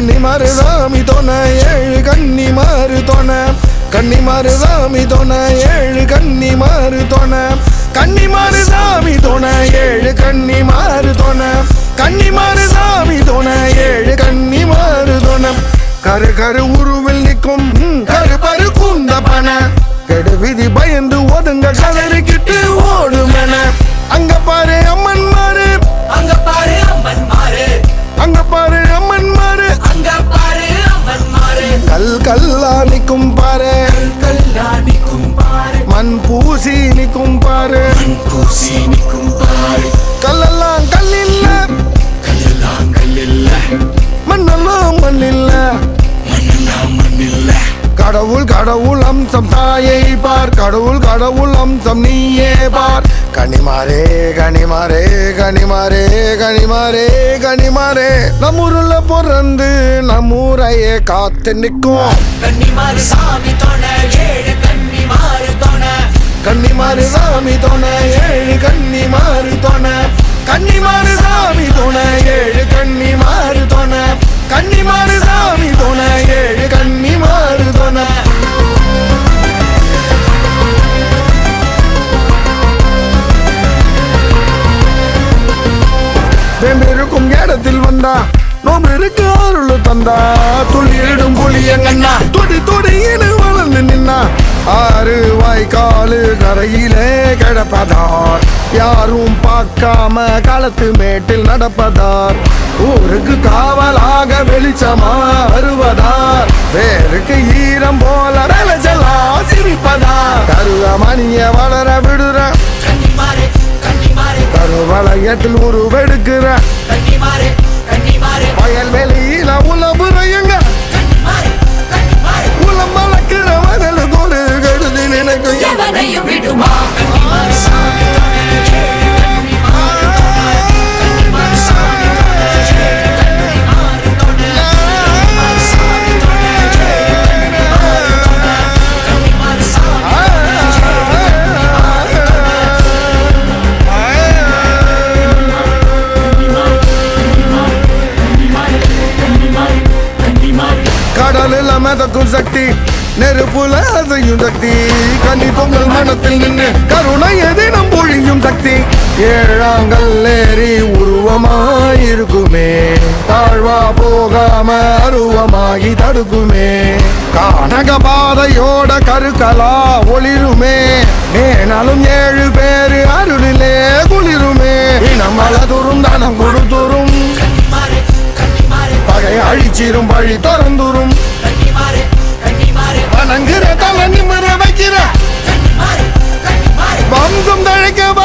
கன்னிமாறு சாமி தோண ஏழு கன்னிமாறு தோண. கன்னிமாறு சாமி தோண ஏழு கன்னிமாறு தோண. கன்னிமாறு சாமி தோண ஏழு கன்னிமாறு தோண. கன்னிமாறு சாமி தோண ஏழு கன்னிமாறு தோண. கரு கரு உருவில் நிற்கும் கரு பரு குந்த பண கெடு விதி பயந்து ஒதுங்க கதறிக்கிட்டு ஓடுமென. பூசி நிக்கும் பாரு பூசி நிற்கும் பாரு கல்லெல்லாம் கல் இல்ல கல்லெல்லாம் கல்லில்ல. மண்ணெல்லாம் மண் இல்ல மண்ணெல்லாம் மண்ணில்ல. கடவுள் கடவுள் அம்சம் தாயை பார். கடவுள் கடவுள் அம்சம் நீயே பார். கனிமாரே கனிமாரே கனிமாரே கனிமாரே கனிமாரே. நம்மூருல பிறந்து நம்மூரையே காத்து நிற்கும். கன்னிமாறு சாமி தோண சாமி தோண ஏழு கண்ணி மாறு கன்னிமாறு கண்ணி மாறு சாமி தோண ஏழு கண்ணி மாறு கன்னிமாறு கண்ணி மாறு சாமி தோண ஏழு கண்ணி மாறு தோண இருக்கும் இடத்தில் வந்தா நோம்பிருக்கு அருள் தந்தா. துளியிடும் புளியங்கண்ணா துடி துடியினு வளர்ந்து நின்னா. ஆறு வாய்க்காலு கரையிலே கிடப்பதார். யாரும் பார்க்காம களத்து மேட்டில் நடப்பதார். ஊருக்கு காவலாக வெளிச்சமா வருவதார். வேருக்கு ஈரம் போல விளைச்சலா சிரிப்பதார். கருவ மணிய வளர விடுற. கருவளையத்தில் உருவெடுக்கிற. கடலில் சக்தி நெருப்புல அசையும் சக்தி. கன்னி பொங்கல் மனத்தில் நின்று கருணை எதினம் பொழியும் சக்தி. ஏழாங்கல் ஏறி உருவமாயிருக்குமே. தாழ்வா போகாம அருவமாகி தடுக்குமே. கானக பாதையோட கருக்கலா ஒளிருமே. மேனாலும் ஏழு பேரு அருளிலே குளிருமே. இனம் வளதுரும் தனம் கொடுத்துரும் பகை அழிச்சிரும் வழி திறந்துரும்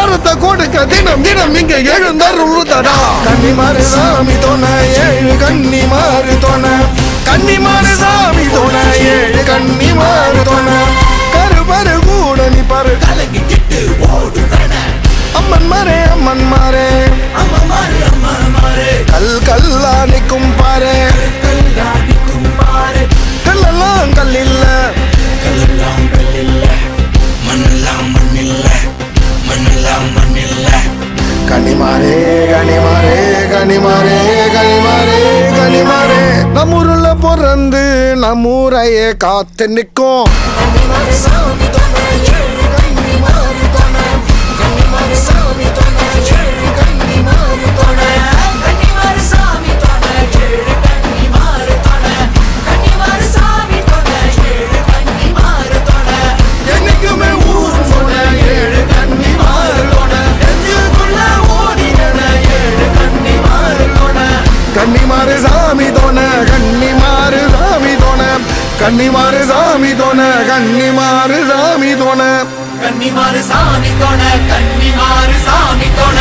தழைக்க வரத்த கொடுக்க தினம் தினம் இங்க எழுந்தருளுதடா கன்னிமாறு சாமி தோண ஏழு கன்னிமாறு தோண கன்னிமாறு சாமி தோண ஏழு கன்னிமாறு தோண கருபரு கூட நீ பரு. கலை கனிமாரே கனிமாரே கனிமாரே கனிமாரே கனிமாரே. பிறந்து நம்மூரையே காத்து நிற்கும். சாமி தோண கன்னிமாறு சாமி தோண கன்னிமாறு சாமி தோண கன்னிமாறு சாமி தோண கன்னிமாறு சாமி தோண